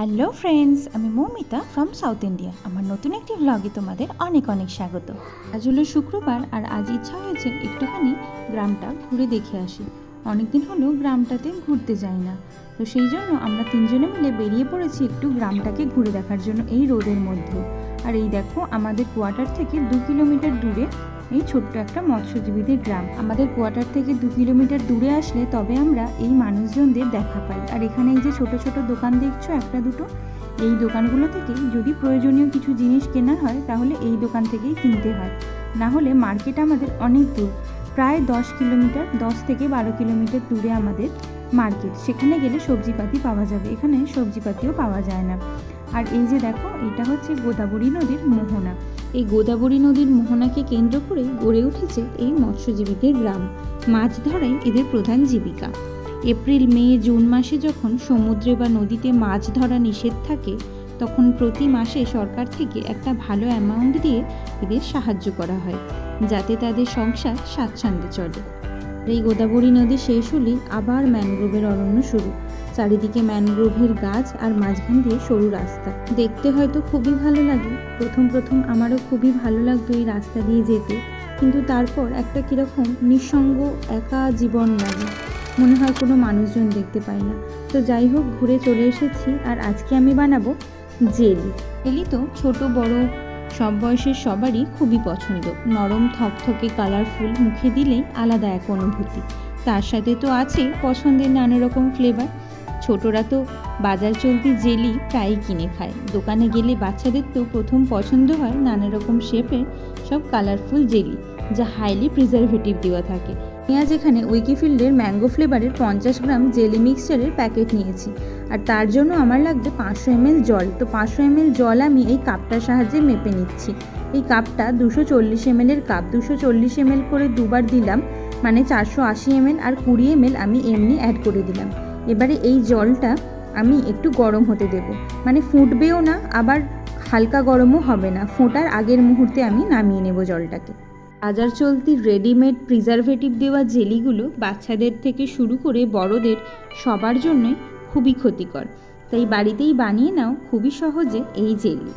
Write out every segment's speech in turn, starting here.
Hello friends আমি Moumita from south India আমার নতুন একটি ব্লগে তোমাদের অনেক অনেক স্বাগত। আজ হলো শুক্রবার আর আজ ইচ্ছা হয়েছে একটুখানি গ্রামটা ঘুরে দেখে আসি। অনেকদিন হলো গ্রামটাতে ঘুরতে যাই না। তো সেই জন্য আমরা তিনজনে মিলে বেরিয়ে পড়েছি একটু গ্রামটাকে ঘুরে দেখার জন্য এই রোদের মধ্যে। আর এই দেখো, আমাদের কোয়ার্টার থেকে দু কিলোমিটার দূরে এই ছোট্ট একটা মৎস্যজীবীদের গ্রাম। আমাদের কোয়ার্টার থেকে দু কিলোমিটার দূরে আসলে তবে আমরা এই মানুষজনদের দেখা পাই। আর এখানে এই যে ছোট ছোট দোকান দেখছ, একটা দুটো, এই দোকানগুলো থেকে যদি প্রয়োজনীয় কিছু জিনিস কেনার হয়, তাহলে এই দোকান থেকেই কিনতে হয়। না হলে মার্কেট আমাদের অনেক দূর, প্রায় দশ কিলোমিটার, দশ থেকে বারো কিলোমিটার দূরে আমাদের মার্কেট। সেখানে গেলে সবজিপাতি পাওয়া যাবে, এখানে সবজিপাতিও পাওয়া যায় না। আর এই যে দেখো, এটা হচ্ছে গোদাবরী নদীর মোহনা। এই গোদাবরী নদীর মোহনাকে কেন্দ্র করে গড়ে উঠেছে এই মৎস্যজীবীদের গ্রাম। মাছ ধরাই এদের প্রধান জীবিকা। এপ্রিল, মে, জুন মাসে যখন সমুদ্রে বা নদীতে মাছ ধরা নিষেধ থাকে, তখন প্রতি মাসে সরকার থেকে একটা ভালো অ্যামাউন্ট দিয়ে এদের সাহায্য করা হয়, যাতে তাদের সংসার স্বাচ্ছন্দ্যে চলে। এই গোদাবরী নদী শেষ হলেই আবার ম্যানগ্রোভের অরণ্য শুরু। চারিদিকে ম্যানগ্রোভের গাছ আর মাঝখান দিয়ে সরু রাস্তা। দেখতে হয়তো খুবই ভালো লাগে। প্রথম প্রথম আমারও খুবই ভালো লাগতো এই রাস্তা দিয়ে যেতে। কিন্তু তারপর একটা কীরকম নিঃসঙ্গ একা জীবন লাগে। মনে হয় কোনো মানুষজন দেখতে পাই না। তো যাই হোক, ঘুরে চলে এসেছি আর আজকে আমি বানাবো জেলি। জেলি তো ছোট, বড়, সব বয়সের সবারই খুবই পছন্দ। নরম, থকথকে কালারফুল মুখে দিলেই আলাদা এক অনুভূতি। তার সাথে তো আছে পছন্দের নানা রকম ফ্লেভার ছোটরা তো বাজার চলতি জেলি প্রায়ই কিনে খায়। দোকানে গেলে বাচ্চাদের তো প্রথম পছন্দ হয় নানা রকম শেপের সব কালারফুল জেলি, যা হাইলি প্রিজারভেটিভ দেওয়া থাকে। পেঁয়াজ এখানে উইকিফিল্ডের ম্যাঙ্গো ফ্লেভারের পঞ্চাশ গ্রাম জেলি মিক্সচারের প্যাকেট নিয়েছি। আর তার জন্য আমার লাগবে পাঁচশো এমএল জল। তো পাঁচশো এমএল জল আমি এই কাপটার সাহায্যে মেপে নিচ্ছি। এই কাপটা দুশো চল্লিশ এমএলের কাপ দুশো চল্লিশ এমএল করে দুবার দিলাম মানে চারশো আশি এমএল আর কুড়ি এমএল আমি এমনি অ্যাড করে দিলাম। এবারে এই জলটা আমি একটু গরম হতে দেব। মানে ফুটবেও না, আবার হালকা গরমও হবে না। ফোটার আগের মুহূর্তে আমি নামিয়ে নেব জলটাকে। বাজার চলতি রেডিমেড প্রিজারভেটিভ দেওয়া জেলিগুলো বাচ্চাদের থেকে শুরু করে বড়দের সবার জন্যই খুবই ক্ষতিকর। তাই বাড়িতেই বানিয়ে নাও খুবই সহজে এই জেলি।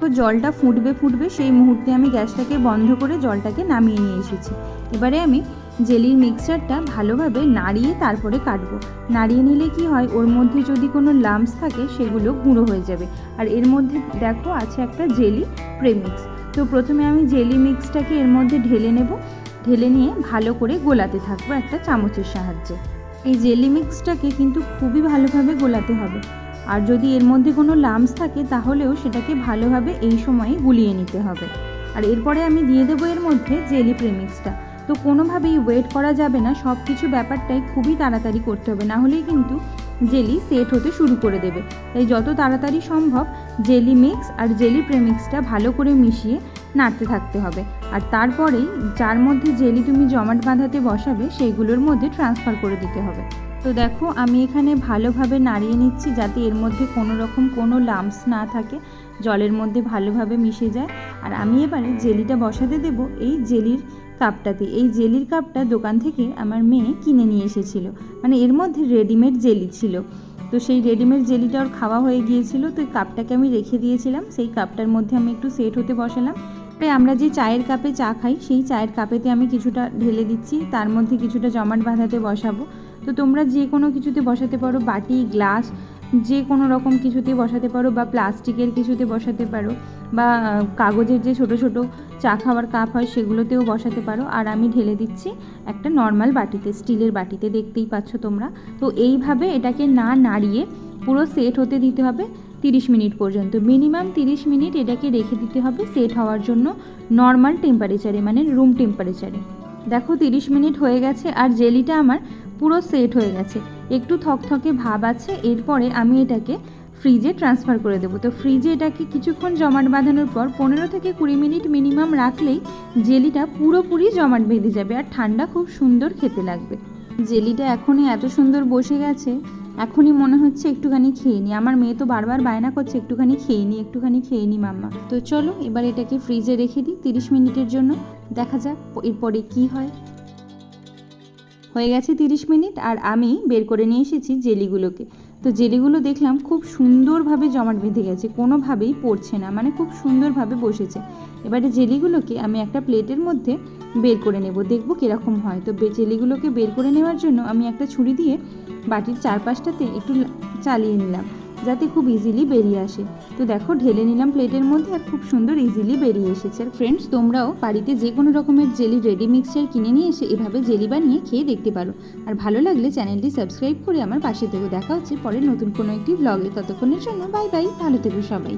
তো জলটা ফুটবে ফুটবে সেই মুহূর্তে আমি গ্যাসটাকে বন্ধ করে জলটাকে নামিয়ে নিয়ে এসেছি। এবারে আমি জেলির মিক্সচারটা ভালোভাবে নাড়িয়ে তারপরে কাটবো। নাড়িয়ে নিলে কি হয়, ওর মধ্যে যদি কোনো লাম্পস থাকে, সেগুলো গুঁড়ো হয়ে যাবে। আর এর মধ্যে দেখো, আছে একটা জেলি প্রেমিক্স। তো প্রথমে আমি জেলি মিক্সটাকে এর মধ্যে ঢেলে নেব। ঢেলে নিয়ে ভালো করে গোলাতে থাকব একটা চামচের সাহায্যে। এই জেলি মিক্সটাকে কিন্তু খুবই ভালোভাবে গোলাতে হবে। আর যদি এর মধ্যে কোনো লাম্পস থাকে, তাহলেও সেটাকে ভালোভাবে এই সময়ে গুলিয়ে নিতে হবে। আর এরপরে আমি দিয়ে দেবো এর মধ্যে জেলি প্রেমিক্সটা। তো কোনোভাবেই ওয়েট করা যাবে না সব কিছু ব্যাপারটাই খুবই তাড়াতাড়ি করতে হবে, না হলেই কিন্তু জেলি সেট হতে শুরু করে দেবে। তাই যত তাড়াতাড়ি সম্ভব জেলি মিক্স আর জেলি প্রেমিক্সটা ভালো করে মিশিয়ে নাড়তে থাকতে হবে। আর তারপরেই যার মধ্যে জেলি তুমি জমাট বাঁধাতে বসাবে, সেইগুলোর মধ্যে ট্রান্সফার করে দিতে হবে। তো দেখো, আমি এখানে ভালোভাবে নাড়িয়ে নিচ্ছি যাতে এর মধ্যে কোনো রকম কোনো লাম্পস না থাকে, জলের মধ্যে ভালোভাবে মিশে যায়। আর আমি এবারে জেলিটা বসাতে দেব, এই জেলির কাপটাতে এই জেলির কাপটা দোকান থেকে আমার মেয়ে কিনে নিয়ে এসেছিল। মানে এর মধ্যে রেডিমেড জেলি ছিল। তো সেই রেডিমেড জেলিটা ওর খাওয়া হয়ে গিয়েছিল। তো এই কাপটাকে আমি রেখে দিয়েছিলাম। সেই কাপটার মধ্যে আমি একটু সেট হতে বসালাম। তাই আমরা যে চায়ের কাপে চা খাই, সেই চায়ের কাপেতে আমি কিছুটা ঢেলে দিচ্ছি। তার মধ্যে কিছুটা জমাট বাঁধাতে বসাবো। তো তোমরা যে কোনো কিছুতে বসাতে পারো। বাটি গ্লাস যে কোনো রকম কিছুতে বসাতে পারো বা প্লাস্টিকের কিছুতে বসাতে পারো বা কাগজের যে ছোট ছোট চা খাওয়ার কাপ হয় সেগুলোতেও বসাতে পারো। আর আমি ঢেলে দিচ্ছি একটা নর্মাল বাটিতে, স্টিলের বাটিতে, দেখতেই পাচ্ছ তোমরা। তো এইভাবে এটাকে না নাড়িয়ে পুরো সেট হতে দিতে হবে তিরিশ মিনিট পর্যন্ত। মিনিমাম তিরিশ মিনিট এটাকে রেখে দিতে হবে সেট হওয়ার জন্য নর্মাল টেম্পারেচারে মানে রুম টেম্পারেচারে দেখো তিরিশ মিনিট হয়ে গেছে আর জেলিটা আমার পুরো সেট হয়ে গেছে। একটু থকথকে ভাব আছে, এরপরে আমি এটাকে ফ্রিজে ট্রান্সফার করে দেবো। তো ফ্রিজে এটাকে কিছুক্ষণ জমাট বাঁধানোর পর পনেরো থেকে কুড়ি মিনিট মিনিমাম রাখলেই জেলিটা পুরোপুরি জমাট বেঁধে যাবে আর ঠান্ডা খুব সুন্দর খেতে লাগবে। জেলিটা এখনই এত সুন্দর বসে গেছে, এখনই মনে হচ্ছে একটুখানি খেয়ে নিই। আমার মেয়ে তো বারবার বায়না করছে, একটুখানি খেয়ে নিই, একটুখানি খেয়ে নিই মাম্মা। তো চলো এবার এটাকে ফ্রিজে রেখে দিই তিরিশ মিনিটের জন্য। দেখা যাক এরপরে কি হয়। হয়ে গেছে তিরিশ মিনিট আর আমি বের করে নিয়ে এসেছি জেলিগুলোকে। তো জেলিগুলো দেখলাম খুব সুন্দরভাবে জমাট বেঁধে গেছে, কোনোভাবেই পড়ছে না মানে খুব সুন্দরভাবে বসেছে। এবারে জেলিগুলোকে আমি একটা প্লেটের মধ্যে বের করে নেব, দেখব কীরকম হয়। তো জেলিগুলোকে বের করে নেওয়ার জন্য আমি একটা ছুরি দিয়ে বাটির চারপাশটাতে একটু চালিয়ে নিলাম। যাতে খুব ইজিলি বেরিয়ে আসে। তো দেখো, ঢেলে নিলাম প্লেটের মধ্যে আর খুব সুন্দর ইজিলি বেরিয়ে এসেছে। আর ফ্রেন্ডস তোমরাও বাড়িতে যে কোনো রকমের জেলি রেডি মিক্সচার কিনে নিয়ে এসে এভাবে জেলি বানিয়ে খেয়ে দেখতে পারো। আর ভালো লাগলে চ্যানেলটি সাবস্ক্রাইব করে আমার পাশে থেকে। দেখা হচ্ছে পরে নতুন কোনো একটি ব্লগে ততক্ষণের জন্য বাই বাই ভালো থেকো সবাই।